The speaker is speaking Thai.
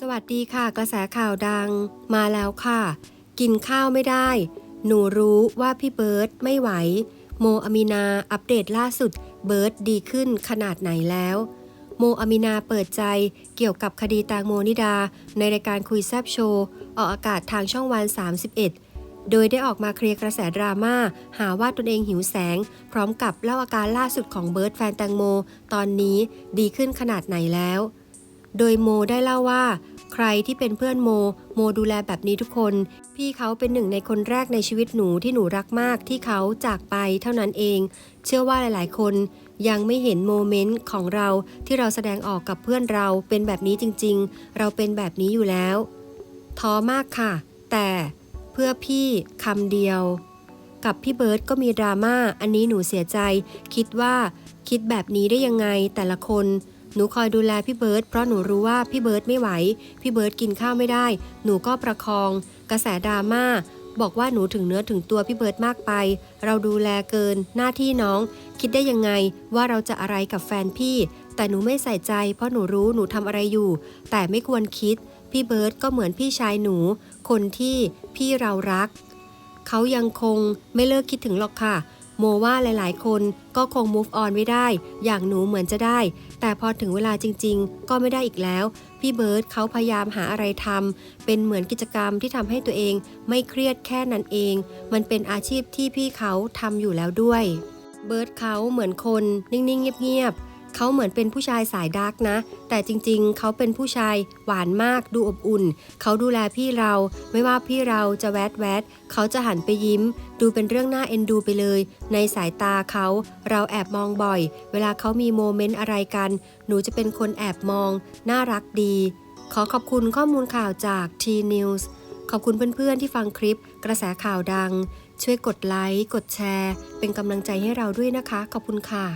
สวัสดีค่ะ กระแสข่าวดังมาแล้วค่ะ กินข้าวไม่ได้ หนูรู้ว่าพี่เบิร์ตไม่ไหว โมอามีนาอัปเดตล่าสุด เบิร์ตดีขึ้นขนาดไหนแล้ว โมอามีนาเปิดใจเกี่ยวกับคดีแตงโมนิดา ในรายการคุยแซบโชว์ ออกอากาศทางช่องวัน 31 โดยได้ออกมาเคลียร์กระแสดราม่าหาว่าตนเองหิวแสง พร้อมกับเล่าอาการล่าสุดของเบิร์ตแฟนแตงโม ตอนนี้ดีขึ้นขนาดไหนแล้ว โดยโมได้เล่าว่า ใครที่เป็นเพื่อนโม โมดูแลแบบนี้ทุกคน พี่เขาเป็นหนึ่งในคนแรกในชีวิตหนูที่หนูรักมากที่เขาจากไปเท่านั้นเอง เชื่อว่าหลาย ๆ คนยังไม่เห็นโมเมนต์ของเราที่เราแสดงออกกับเพื่อนเราเป็นแบบนี้จริง ๆ เราเป็นแบบนี้อยู่แล้ว ท้อมากค่ะ แต่เพื่อพี่คำเดียว กับพี่เบิร์ตก็มีดราม่าอันนี้หนูเสียใจ คิดว่าคิดแบบนี้ได้ยังไงแต่ละคน หนูคอยดูแลพี่เบิร์ตเพราะหนูรู้ว่าพี่เบิร์ตไม่ไหว พี่เบิร์ตกินข้าวไม่ได้ หนูก็ประคอง กระแสดราม่าบอกว่าหนูถึงเนื้อถึงตัวพี่เบิร์ตมากไป เราดูแลเกิน หน้าที่น้อง คิดได้ยังไงว่าเราจะอะไรกับแฟนพี่ แต่หนูไม่ใส่ใจ เพราะหนูรู้หนูทำอะไรอยู่ แต่ไม่ควรคิด พี่เบิร์ตก็เหมือนพี่ชายหนู คนที่พี่เรารัก เขายังคงไม่เลิกคิดถึงหรอกค่ะ โมว่าหลายๆ คนก็คง move on ไม่ได้ อย่างหนูเหมือนจะได้ แต่พอถึงเวลาจริง ๆ ก็ไม่ได้อีกแล้ว พี่เบิร์ดเขาพยายามหาอะไรทำ เป็นเหมือนกิจกรรมที่ทำให้ตัวเอง ไม่เครียดแค่นั้นเอง มันเป็นอาชีพที่พี่เขาทำอยู่แล้วด้วย เบิร์ดเขาเหมือนคนนิ่ง ๆ เงียบ ๆ เขาเหมือนเป็นผู้ชายสายดาร์กนะ แต่จริงๆ เขาเป็นผู้ชายหวานมากดูอบอุ่น เขาดูแลพี่เรา ไม่ว่าพี่เราจะแวดแวดเขาจะหันไปยิ้ม ดูเป็นเรื่องน่าเอ็นดูไปเลย ในสายตาเขา เราแอบมองบ่อย เวลาเขามีโมเมนต์อะไรกัน หนูจะเป็นคนแอบมอง น่ารักดี ขอขอบคุณข้อมูลข่าวจาก T News ขอบคุณเพื่อนๆที่ฟังคลิป กระแสข่าวดัง ช่วยกดไลค์ กดแชร์ เป็นกำลังใจให้เราด้วยนะคะ ขอบคุณค่ะ